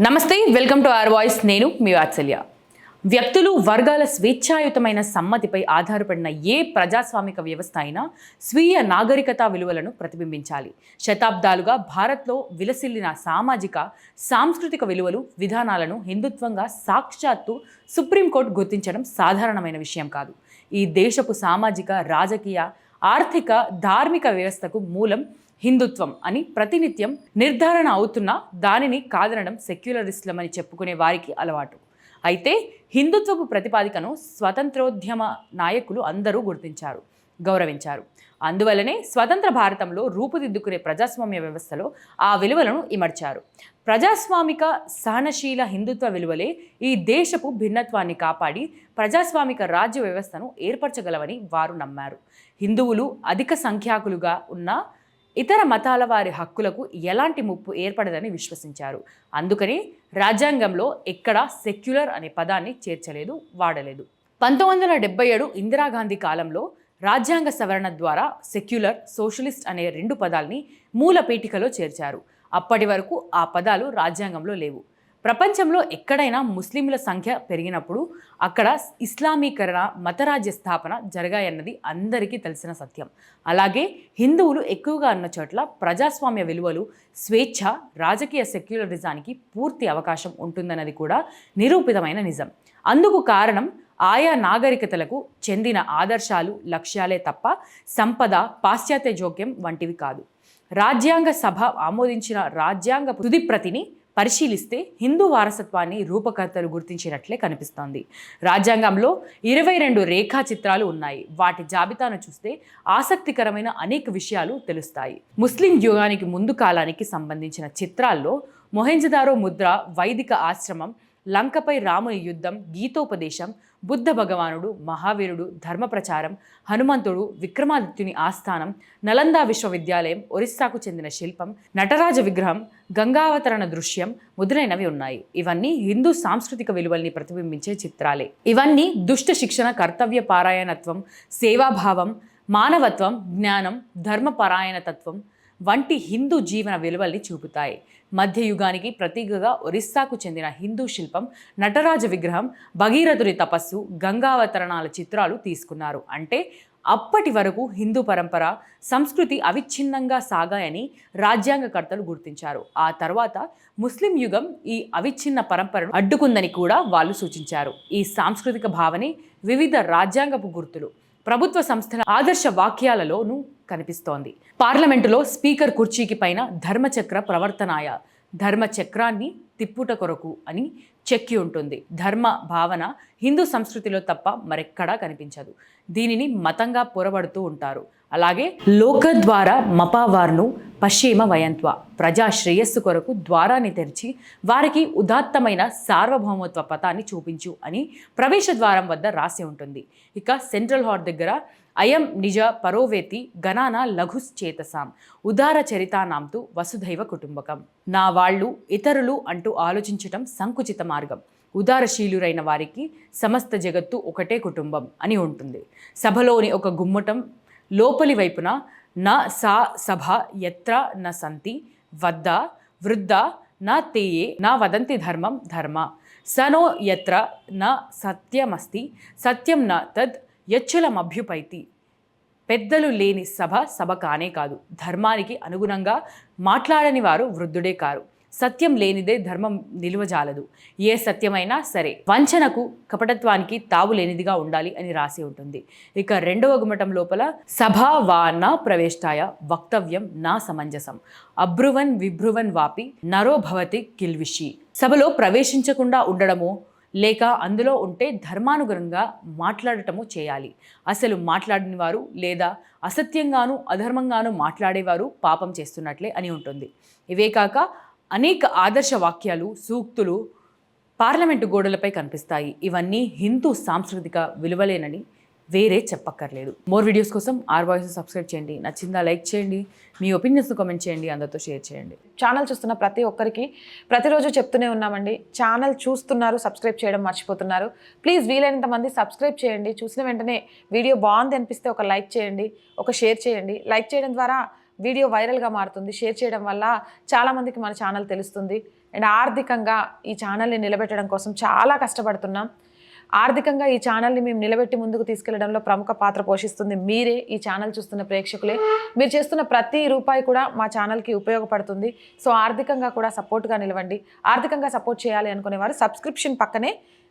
నమస్తే welcome to are voice. నేను మీ వాత్సల్య. వ్యక్తులు వర్గాల స్వేచ్ఛాయుతమైన సమ్మతిపై ఆధారపడిన ఏ ప్రజాస్వామిక వ్యవస్థ అయినా స్వీయ నాగరికత విలువలను ప్రతిబింబించాలి. శతాబ్దాలుగా భారత్లో విలసిల్లిన సామాజిక సాంస్కృతిక విలువలు విధానాలను హిందుత్వంగా సాక్షాత్తు సుప్రీంకోర్టు గుర్తించడం సాధారణమైన విషయం కాదు. ఈ దేశపు సామాజిక రాజకీయ ఆర్థిక ధార్మిక వ్యవస్థకు మూలం హిందుత్వం అని ప్రతినిత్యం నిర్ధారణ అవుతున్న దానిని కాదనడం సెక్యులరిస్టులమని చెప్పుకునే వారికి అలవాటు. అయితే హిందుత్వపు ప్రతిపాదికను స్వతంత్రోద్యమ నాయకులు అందరూ గుర్తించారు గౌరవించారు. అందువలనే స్వతంత్ర భారతంలో రూపుదిద్దుకునే ప్రజాస్వామ్య వ్యవస్థలో ఆ విలువలను ఇమర్చారు ప్రజాస్వామిక సహనశీల హిందుత్వ విలువలే ఈ దేశపు భిన్నత్వాన్ని కాపాడి ప్రజాస్వామిక రాజ్య వ్యవస్థను ఏర్పరచగలవని వారు నమ్మారు. హిందువులు అధిక సంఖ్యాకులుగా ఉన్న ఇతర మతాల వారి హక్కులకు ఎలాంటి ముప్పు ఏర్పడదని విశ్వసించారు. అందుకని రాజ్యాంగంలో ఎక్కడా సెక్యులర్ అనే పదాన్ని చేర్చలేదు వాడలేదు. పంతొమ్మిది వందల డెబ్బై ఏడు ఇందిరాగాంధీ కాలంలో రాజ్యాంగ సవరణ ద్వారా సెక్యులర్ సోషలిస్ట్ అనే రెండు పదాల్ని మూల పీఠికలో చేర్చారు. అప్పటి వరకు ఆ పదాలు రాజ్యాంగంలో లేవు. ప్రపంచంలో ఎక్కడైనా ముస్లింల సంఖ్య పెరిగినప్పుడు అక్కడ ఇస్లామీకరణ మతరాజ్య స్థాపన జరగాయన్నది అందరికీ తెలిసిన సత్యం. అలాగే హిందువులు ఎక్కువగా ఉన్న చోట్ల ప్రజాస్వామ్య విలువలు స్వేచ్ఛ రాజకీయ సెక్యులరిజానికి పూర్తి అవకాశం ఉంటుందన్నది కూడా నిరూపితమైన నిజం. అందుకు కారణం ఆయా నాగరికతలకు చెందిన ఆదర్శాలు లక్ష్యాలే తప్ప సంపద పాశ్చాత్య జోక్యం వంటివి కాదు. రాజ్యాంగ సభ ఆమోదించిన రాజ్యాంగ తుది ప్రతిని పరిశీలిస్తే హిందూ వారసత్వాన్ని రూపకర్తలు గుర్తించినట్లే కనిపిస్తోంది. రాజ్యాంగంలో ఇరవై రెండు రేఖా చిత్రాలు ఉన్నాయి. వాటి జాబితాను చూస్తే ఆసక్తికరమైన అనేక విషయాలు తెలుస్తాయి. ముస్లిం యుగానికి ముందు కాలానికి సంబంధించిన చిత్రాల్లో మొహెంజదారో ముద్ర వైదిక ఆశ్రమం లంకపై రాముని యుద్ధం గీతోపదేశం బుద్ధ భగవానుడు మహావీరుడు ధర్మ ప్రచారం హనుమంతుడు విక్రమాదిత్యుని ఆస్థానం నలంద విశ్వవిద్యాలయం ఒరిస్సాకు చెందిన శిల్పం నటరాజ విగ్రహం గంగావతరణ దృశ్యం మొదలైనవి ఉన్నాయి. ఇవన్నీ హిందూ సాంస్కృతిక విలువల్ని ప్రతిబింబించే చిత్రాలే. ఇవన్నీ దుష్ట శిక్షణ కర్తవ్య పారాయణత్వం సేవాభావం మానవత్వం జ్ఞానం ధర్మపరాయణతత్వం వంటి హిందూ జీవన విలువల్ని చూపుతాయి. మధ్యయుగానికి ప్రతీకగా ఒరిస్సాకు చెందిన హిందూ శిల్పం నటరాజ విగ్రహం భగీరథుడి తపస్సు గంగావతరణాల చిత్రాలు తీసుకున్నారు. అంటే అప్పటి వరకు హిందూ పరంపర సంస్కృతి అవిచ్ఛిన్నంగా సాగాయని రాజ్యాంగకర్తలు గుర్తించారు. ఆ తర్వాత ముస్లిం యుగం ఈ అవిచ్ఛిన్న పరంపరను అడ్డుకుందని కూడా వాళ్ళు సూచించారు. ఈ సాంస్కృతిక భావనే వివిధ రాజ్యాంగపు గుర్తులు. ప్రభుత్వ సంస్థల ఆదర్శ వాక్యాలలోనూ కనిపిస్తోంది. పార్లమెంటులో స్పీకర్ కుర్చీకి పైన ధర్మచక్ర ప్రవర్తనాయ ధర్మచక్రాన్ని తిప్పుట కొరకు అని చెక్కి ఉంటుంది. ధర్మ భావన హిందూ సంస్కృతిలో తప్ప మరెక్కడా కనిపించదు. దీనిని మతంగా పొరబడుతూ ఉంటారు. అలాగే లోక ద్వారా మపావార్ను పశ్చిమ వయంత్వ ప్రజా శ్రేయస్సు కొరకు ద్వారాన్ని తెరిచి వారికి ఉదాత్తమైన సార్వభౌమత్వ పథాన్ని చూపించు అని ప్రవేశ ద్వారం వద్ద రాసి ఉంటుంది. ఇక సెంట్రల్ హాల్ దగ్గర అయం నిజ పరోవేతి గణాన లఘుశ్చేతసాం ఉదార చరితానాంతు వసుధైవ కుటుంబకం. నా వాళ్ళు ఇతరులు అంటూ ఆలోచించటం సంకుచిత మార్గం. ఉదారశీలురైన వారికి సమస్త జగత్తు ఒకటే కుటుంబం అని ఉంటుంది. సభలోని ఒక గుమ్మటం లోపలి వైపున న సా సభ ఎత్ర న సంతి వద్ద వృద్ధ నా తేయే నా వదంతి ధర్మం ధర్మ. సనో ఎత్ర న సత్యమస్తి సత్యం న తద్ యచ్చులమభ్యుపైతి పెద్దలు లేని సభ సభ కానే కాదు. ధర్మానికి అనుగుణంగా మాట్లాడని వారు వృద్ధుడే కారు. సత్యం లేనిదే ధర్మం నిలువజాలదు. ఏ సత్యమైనా సరే వంచనకు కపటత్వానికి తావు లేనిదిగా ఉండాలి అని రాసి ఉంటుంది. ఇక రెండవ గుమటం లోపల సభా వా నా ప్రవేష్టాయ వక్తవ్యం నా సమంజసం. అబ్రువన్ విభ్రువన్ వాపి నరో భవతి కిల్విషి. సభలో ప్రవేశించకుండా ఉండడము లేక అందులో ఉంటే ధర్మానుగుణంగా మాట్లాడటము చేయాలి. అసలు మాట్లాడిన వారు లేదా అసత్యంగాను అధర్మంగాను మాట్లాడేవారు పాపం చేస్తున్నట్లే అని ఉంటుంది. ఇవే కాక అనేక ఆదర్శ వాక్యాలు సూక్తులు పార్లమెంటు గోడలపై కనిపిస్తాయి. ఇవన్నీ హిందూ సాంస్కృతిక విలువలేనని వేరే చెప్పక్కర్లేదు. మోర్ వీడియోస్ కోసం ఆర్ వాయిస్ సబ్స్క్రైబ్ చేయండి. నచ్చిందా లైక్ చేయండి. మీ ఒపీనియన్స్ కామెంట్ చేయండి. అందరితో షేర్ చేయండి. ఛానల్ చూస్తున్న ప్రతి ఒక్కరికి ప్రతిరోజు చెప్తూనే ఉన్నామండి. ఛానల్ చూస్తున్నారు సబ్స్క్రైబ్ చేయడం మర్చిపోతున్నారు. ప్లీజ్ వీలైనంత మంది సబ్స్క్రైబ్ చేయండి. చూసిన వెంటనే వీడియో బాగుంది అనిపిస్తే ఒక లైక్ చేయండి ఒక షేర్ చేయండి. లైక్ చేయడం ద్వారా వీడియో వైరల్గా మారుతుంది. షేర్ చేయడం వల్ల చాలామందికి మన ఛానల్ తెలుస్తుంది. అండ్ ఆర్థికంగా ఈ ఛానల్ని నిలబెట్టడం కోసం చాలా కష్టపడుతున్నాం. ఆర్థికంగా ఈ ఛానల్ని మేము నిలబెట్టి ముందుకు తీసుకెళ్ళడంలో ప్రముఖ పాత్ర పోషిస్తుంది మీరే ఈ ఛానల్ చూస్తున్న ప్రేక్షకులే. మీరు చేస్తున్న ప్రతి రూపాయి కూడా మా ఛానల్కి ఉపయోగపడుతుంది. సో ఆర్థికంగా కూడా సపోర్ట్గా నిలవండి. ఆర్థికంగా సపోర్ట్ చేయాలి అనుకునేవారు సబ్స్క్రిప్షన్ పక్కనే